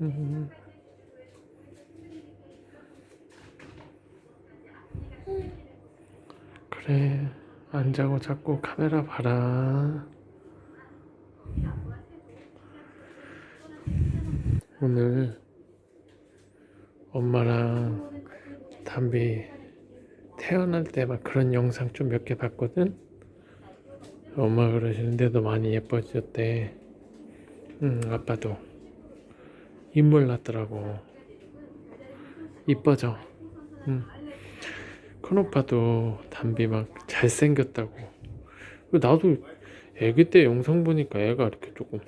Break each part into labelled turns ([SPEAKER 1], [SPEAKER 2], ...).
[SPEAKER 1] 음. 그래 안 자고 자꾸 카메라 봐라. 오늘 엄마랑 담비 태어날 때 막 그런 영상 좀 몇 개 봤거든? 엄마 그러시는데 도 많이 예뻐졌대. 응 아빠도 인물 났더라고. 이뻐져. 응. 큰 오빠도 담비 막 잘생겼다고. 나도 애기 때 영상 보니까 애가 이렇게 조금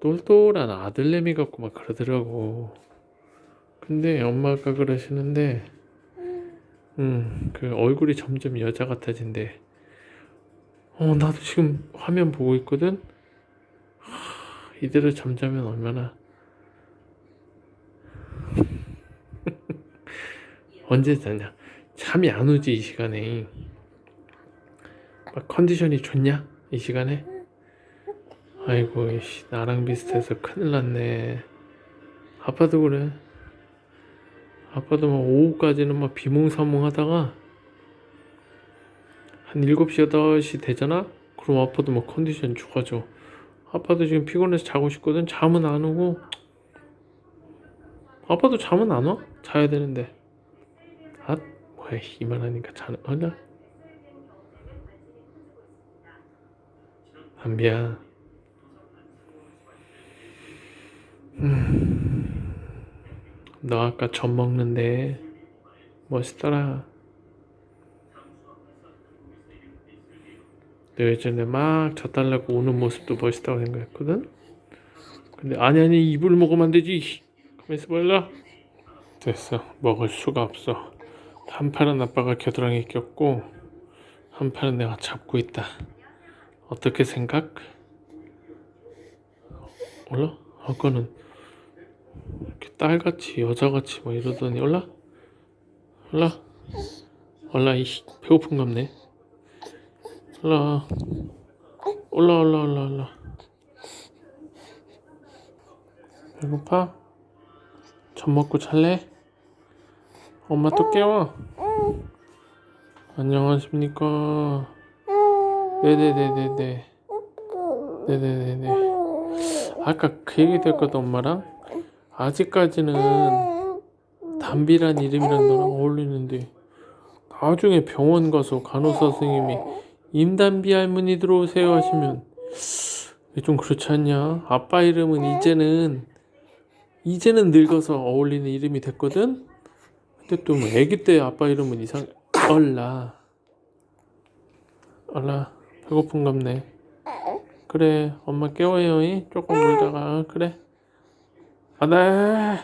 [SPEAKER 1] 똘똘한 아들내미 같고 막 그러더라고. 근데 엄마가 그러시는데 음, 그 얼굴이 점점 여자 같아진대. 어 나도 지금 화면 보고 있거든? 하, 이대로 잠자면 얼마나 언제 자냐? 잠이 안 오지 이 시간에. 막 컨디션이 좋냐? 이 시간에? 아이고 이씨 나랑 비슷해서 큰일 났네. 아빠도 그래. 아빠도 막 오후까지는 막 비몽사몽 하다가 한 7시 8시 되잖아? 그럼 아빠도 막 컨디션 좋아져. 아빠도 지금 피곤해서 자고 싶거든? 잠은 안 오고. 아빠도 잠은 안 와? 자야 되는데 아 뭐야 이만하니까 자는 하냐 담비야 음, 너 아까 젖 먹는데 멋있더라. 너 예전에 막 젖 달라고 오는 모습도 멋있다고 생각했거든? 근데 아니 아니 이불 먹으면 안 되지. 가만있어 볼라. 됐어. 먹을 수가 없어 한 팔은 아빠가 겨드랑이에 꼈고 한 팔은 내가 잡고 있다 어떻게 생각? 몰라? 아까는 이렇게 딸같이 여자같이 막 이러더니 올라? 올라? 올라 이 배고픈 갑네 올라 올라 올라 올라 올라 배고파? 젖 먹고 잘래? 엄마 또 깨워. 안녕하십니까. 네네네네네. 네네네네. 아까 그 얘기 됐거든 엄마랑? 아직까지는 담비란 이름이랑 너랑 어울리는데 나중에 병원 가서 간호사 선생님이 임담비 할머니 들어오세요 하시면 좀 그렇지 않냐? 아빠 이름은 이제는 이제는 늙어서 어울리는 이름이 됐거든 근데 또뭐 애기 때 아빠 이름은 이상 얼라. 얼라 배고픈갑네. 그래 엄마 깨워요 이? 조금 놀다가. 어, 그래. 아네